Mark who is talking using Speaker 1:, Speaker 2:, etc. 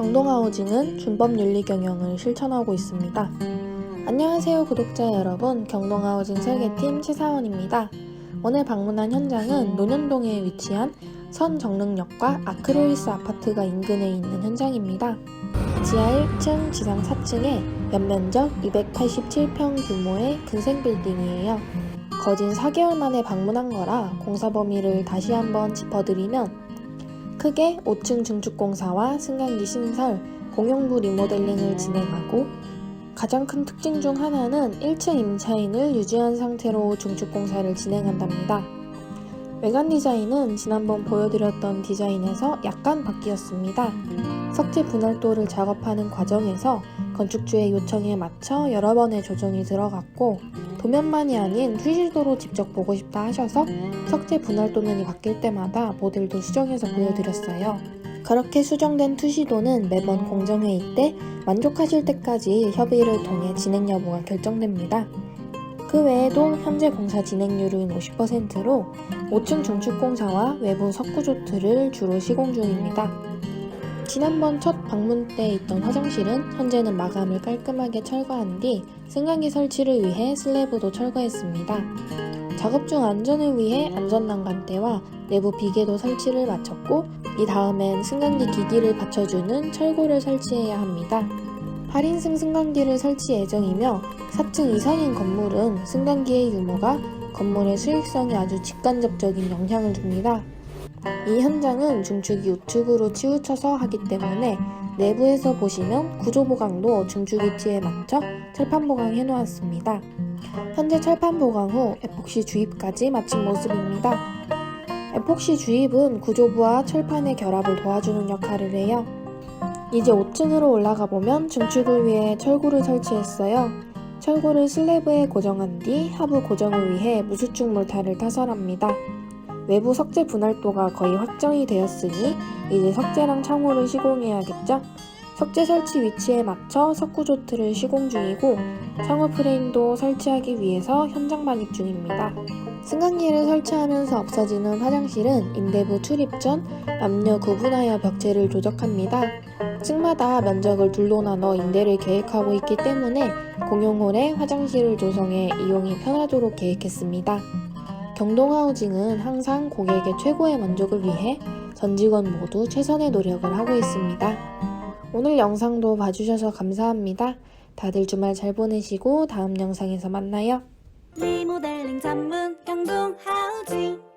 Speaker 1: 경동하우징은 준법 윤리 경영을 실천하고 있습니다. 안녕하세요 구독자 여러분 경동하우징 설계팀 최사원입니다. 오늘 방문한 현장은 논현동에 위치한 선정릉역과 아크릴리스 아파트가 인근에 있는 현장입니다. 지하 1층, 지상 4층에 연면적 287평 규모의 근생 빌딩이에요. 거진 4개월 만에 방문한 거라 공사 범위를 다시 한번 짚어드리면 크게 5층 중축공사와 승강기 신설, 공용부 리모델링을 진행하고 가장 큰 특징 중 하나는 1층 임차인을 유지한 상태로 중축공사를 진행한답니다. 외관 디자인은 지난번 보여드렸던 디자인에서 약간 바뀌었습니다. 석재 분할도를 작업하는 과정에서 건축주의 요청에 맞춰 여러 번의 조정이 들어갔고 도면만이 아닌 휴지도로 직접 보고 싶다 하셔서 석재 분할 도면이 바뀔 때마다 모델도 수정해서 보여드렸어요. 그렇게 수정된 투시도는 매번 공정회의 때 만족하실 때까지 협의를 통해 진행 여부가 결정됩니다. 그 외에도 현재 공사 진행률은 50%로 5층 중축공사와 외부 석구조트를 주로 시공 중입니다. 지난번 첫 방문 때 있던 화장실은 현재는 마감을 깔끔하게 철거한 뒤 승강기 설치를 위해 슬래브도 철거했습니다. 작업 중 안전을 위해 안전난간대와 내부 비계도 설치를 마쳤고 이 다음엔 승강기 기기를 받쳐주는 철고를 설치해야 합니다. 8인승 승강기를 설치 예정이며 4층 이상인 건물은 승강기의 유무가 건물의 수익성에 아주 직간접적인 영향을 줍니다. 이 현장은 중축이 우측으로 치우쳐서 하기 때문에 내부에서 보시면 구조 보강도 중축 위치에 맞춰 철판 보강해 놓았습니다. 현재 철판 보강 후 에폭시 주입까지 마친 모습입니다. 에폭시 주입은 구조부와 철판의 결합을 도와주는 역할을 해요. 이제 5층으로 올라가 보면 중축을 위해 철구를 설치했어요. 철구를 슬래브에 고정한 뒤 하부 고정을 위해 무수축 몰타를 타설합니다. 외부 석재 분할도가 거의 확정이 되었으니 이제 석재랑 창호를 시공해야겠죠? 석재 설치 위치에 맞춰 석구조트를 시공 중이고 창호 프레임도 설치하기 위해서 현장 반입 중입니다. 승강기를 설치하면서 없어지는 화장실은 임대부 출입 전 남녀 구분하여 벽체를 조작합니다. 층마다 면적을 둘로 나눠 임대를 계획하고 있기 때문에 공용홀에 화장실을 조성해 이용이 편하도록 계획했습니다. 경동하우징은 항상 고객의 최고의 만족을 위해 전 직원 모두 최선의 노력을 하고 있습니다. 오늘 영상도 봐주셔서 감사합니다. 다들 주말 잘 보내시고 다음 영상에서 만나요.
Speaker 2: 리모델링 전문 경동 하우징